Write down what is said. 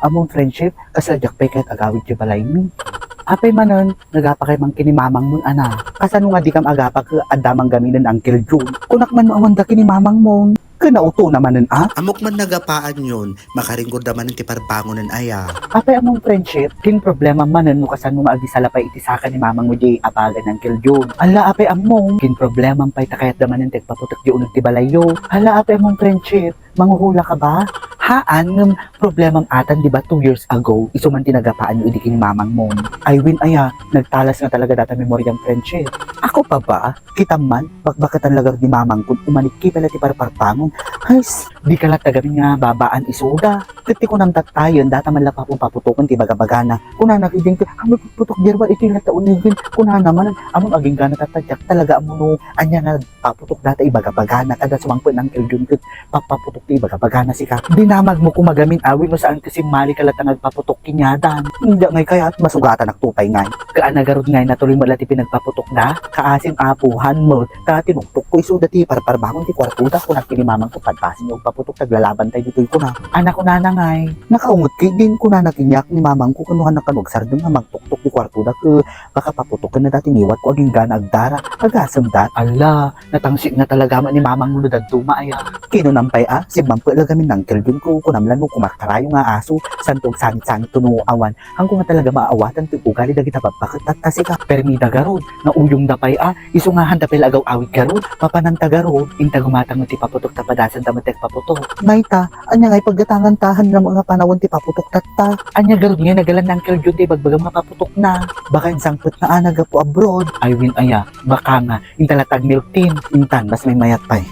Among friendship, kasadyak pa kahit agawid yung balay mi. Apay manon, nagapa kay mang kinimamang mon ana. Kasano nga di kam agapa ka adamang gaminan ang June. Kunak man maawanda kinimamang mon. Kanauto naman nun ah. Amok man nagapaan yun, makaringkod naman ng tiparbangon ng aya. Apay among friendship, kin problema manon mo kasano nga agi salapay itisakan ni mamang mo di apagan ng June. Hala apay among, kin problema pay takayat naman ng tegpaputok di unag tibalayo. Hala apay among friendship, manguhula ka ba? Haan ng problemang atan, di ba, two years ago, isuman tinagapaan yung idikin mamang mo. I win aya, nagtalas nga talaga data memoryang friendship. Ako pa ba? Kita man, bakbaka talaga ni mamang kung umanik ki pala ti parparpangon. Ay, di ka lang tagamin nga babaan isuda. Titi ko nang tatayon, data man lang papong paputukan ti bagabagana. Kuna nakiding ti, amo putok dirwa iti na taunigin. Kuna naman, among aging gana tatadyak talaga amo no, anya nga paputok data ibagabagana. Kada sumangpo ng kiljun kit, papaputok ti ibagabagana si ka. Dinamag mo kumagamin awin mo saan kasi mali ka lang nagpaputok kinyadan. Hindi ngay kaya at masugatan nagtupay ngay. Kaan nagarod ngay natuloy mo lati pinagpaputok na, kaasim apuhan mo, ka tinuktok ko iso dati parparbangon ti kwartuda ko nagpinimamang ko padpasin yung paputok taglalaban tayo dito ko na. Anak ko na na ngay, nakaungot kay din ko na nakinyak ni mamang ko kunuhan na kanugsar dun nga magtuktok ti kwartuda ko baka paputok ka na dati niwat ko aging gana agdara agasam dat. Ala, natangsik na talaga man ni mamang mo dad aya. Kinunampay ah, si mampo lagamin ng kilbin ko kunamlan mo kumakarayo nga aso santog sangit-sangit tunuawan hanggang nga talaga maawatan ti ugali dagita babakit at tasika permi dagarod na uyong dapay ah iso nga handa pala agaw awit garod papanang tagarod inta gumatang ti paputok tapadasan tamatek paputok mayta anya ngay paggatangan tahan ng mga panawon ti paputok tatta. Anya garod nga nagalan ng kilbin ti bagbagang mapaputok na. Baka insangput na anaga po abroad. Ay win aya baka nga intalatag milk tin intan mas may mayat pay